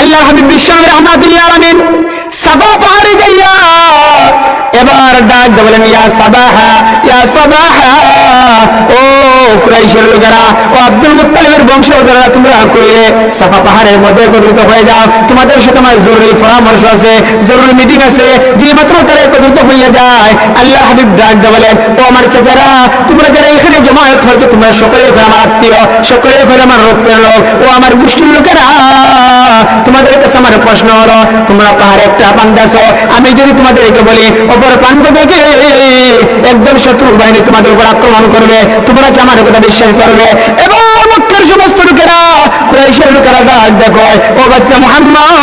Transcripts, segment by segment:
আল্লাহ হাবিব বিশ্বনবী রহমাতুল্লাহ আলামিন। সাবা পাহাড়ে যাইয়া এবার ডাক বলেন, ইয়া সাবাহা ইয়া সাবাহা। ও কুরাইশের লোকেরা, ও আব্দুল মুত্তালিবের বংশধররা, তোমরা কইলে সাফা পাহাড়ের মধ্যে একত্রিত হয়ে যাও। তোমাদের সাথে আমার জরুরি পরামর্শ আছে, জরুরি মিটিং আছে। যে মাত্র তারা হয়ে যায় আল্লাহ হাবিব ডাক বলেন, ও আমার চাচারা, তোমরা যারা এখানে জমায়েত হয়েছে, তোমরা সকলে ঘরে আমার আত্মীয় সকলে ঘরে আমার রক্তের লোক। ও আমার গোষ্ঠীর লোকেরা, তোমাদের কাছে আমার প্রশ্ন হলো, তোমরা পাহাড়ে একটা পান্দাছ আমি যদি তোমাদেরকে বলি, অপর প্রান্ত থেকে একদম শত্রু বাহিনী তোমাদের উপর আক্রমণ করবে, তোমরা কি আমার কথা বিশ্বাস করবে? এবং মক্কার সমস্ত লোকেরা, কুরাইশের লোকেরা ডাক দেখো ও বাচ্চা মোহাম্মদ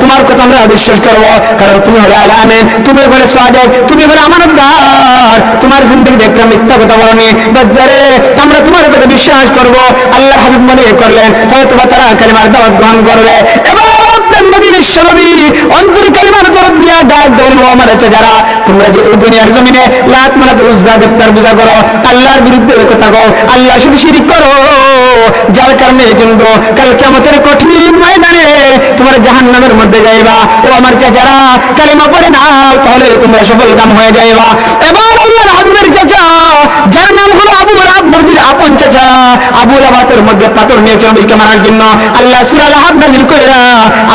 তোমার কথা আমরা বিশ্বাস করব। কারণ তুমি হলে আলামেন তুমি বলে সাজেব তুমি বলে আমানতদার। তোমার জিন্দগিতে একটা মিথ্যা কথা বলনি বাচ্চারে আমরা তোমার কথা বিশ্বাস করব। আল্লাহ হাবিব মনে করলেন হয়তো বা তারা কালিমার দাওয়াত গ্রহণ করবে। আমার আল্লাহর বিরুদ্ধে কথা কও, আল্লাহ শুধু শিরিক করো। যার কারণে কিন্তু কাল কেমতের কঠিন ময়দানে তোমার জাহান নামের মধ্যে যাইবা। ও আমার চাচারা, কালিমা পড়ে না তাহলে তোমরা সফল কাম হয়ে যাইবা। এবং আল্লাহর হাবিবের চাচা, যার নাম হলো আবু রাব আপন চাচা, আবু রাবাতের মধ্যে পাথর মারার জন্য। আল্লাহ কইরা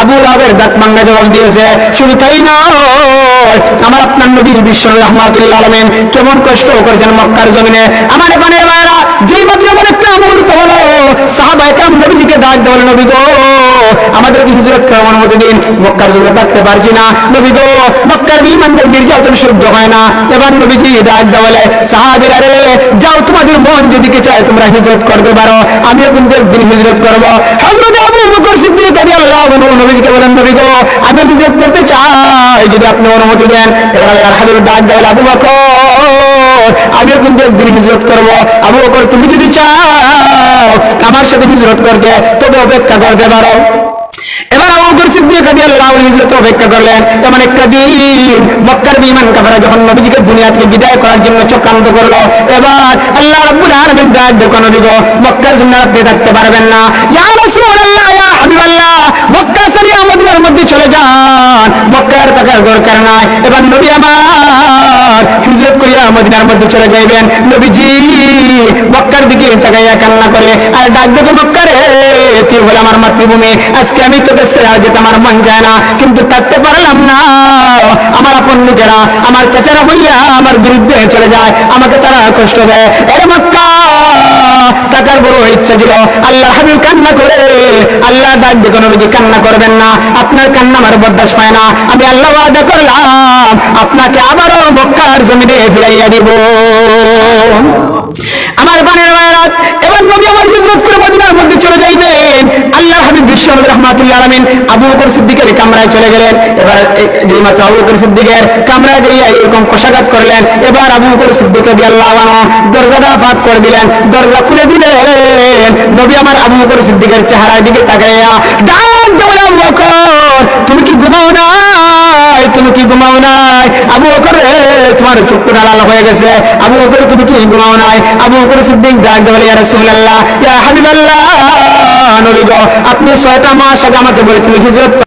আবু রাবের দাঁত জবাব দিয়েছে। শুধু তাই না আমার আপনার নবী বিশ্ব রহমাতুল্লাহ আলামিন কেমন কষ্ট করেছেন মক্কার জমিনে, আমার ভাইরা যেই মাত্র একটা মুহূর্ত হলো সাহাবা একরাম নবীজিকে ডাক দেওয়াল নবী গো আমাদেরকে হিজরত করার গো, মক্কার বিমানদের নির্যাতন হয় না। এবার নবীজি ডাক দেওয়ালে সাহাবিরা রে, যাও তোমাদের মন যেদিকে চায় তোমরা হিজরত করতে পারো। আমিও কিন্তু একদিন হিজরত করব। হযরত আবু বকর বলেন, নবী গো, আমি হিজরত করতে চাই, যদি আপনি অনুমতি দেন। এবার আল্লাহর হাবিব ডাক দেওয়াল আবু বকর, আমিও কিন্তু একদিন হিজরত করব। আবু বকর, তুমি যদি চাও আমার সাথে হিজরত করতে তবে অপেক্ষা করতে পারো এবার হিজরত অপেক্ষা করলেন। এমন একটা দিন, মক্কার বিমান যখন নবীজিকে দুনিয়া থেকে বিদায় করার জন্য চক্রান্ত করল, এবার আল্লাহ ডাক দেখো মক্কার জন্য আপনি থাকতে পারবেন না। মধ্যে চলে যান। মক্কার দরকার নাই এবার নবী আমার হিজরত করিয়া মদিনার মধ্যে চলে যাইবেন। নবীজি মক্কার দিকে তাকাইয়া কান্না করে, আর ডাক দেখো মক্কারে, তুই বলে আমার মাতৃভূমি। আজকে আমি তোকে যেতে আমার মন যায় না, কিন্তু থাকতে পারলাম না। আমার আপন লোকেরা আমার চাচারা হইয়া আমার বিরুদ্ধে চলে যায়, আমাকে তারা কষ্ট দেয়। এর মক্কা টাকার বড় ইচ্ছা ছিল। আল্লাহ হাবিব কান্না করে, আল্লাহ ডাক দেখো নবীজি কান্না করবেন না। আপনার কান্না আমার বরদাস্ত পায় না। আমি আল্লাহ ওয়াদা করলাম আপনাকে আবারও মক্কার জমিনে ফিরাইয়া দিব। আমার বানের এবার নবী আমার হিজরত করে মদিনার মধ্যে চলে আল্লাহ হাবিব বিশ্ব রহমাতুল্লাহ আবু বকর সিদ্দিকের কামরায় চলে গেলেন। এবার মাত্র আবু বকর সিদ্দিকের কামরায় এরকম করলেন। এবার আবু বকর সিদ্দিক আনহু দরজাটা ফাঁক করে দিলেন। দরজা খুলে দিলেন। নবী আমার আবু বকর সিদ্দিকের চেহারার দিকে তাকাইয়া ডাক দেওয়া বকর তুমি কি ঘুমাও কি ঘুমাও নাই। আবু বকর তোমার চোখ লাল হয়ে গেছে। আবু বকর তুমি কি ঘুমাও নাই? আবু বকর সিদ্দিক ডাক দেওয়া ইয়া রাসূলুল্লাহ, ইয়া হাবিবাল্লাহ, নবী আপনি ছয়টা মাস আগে আমাকে বলেছিলেন হিজরত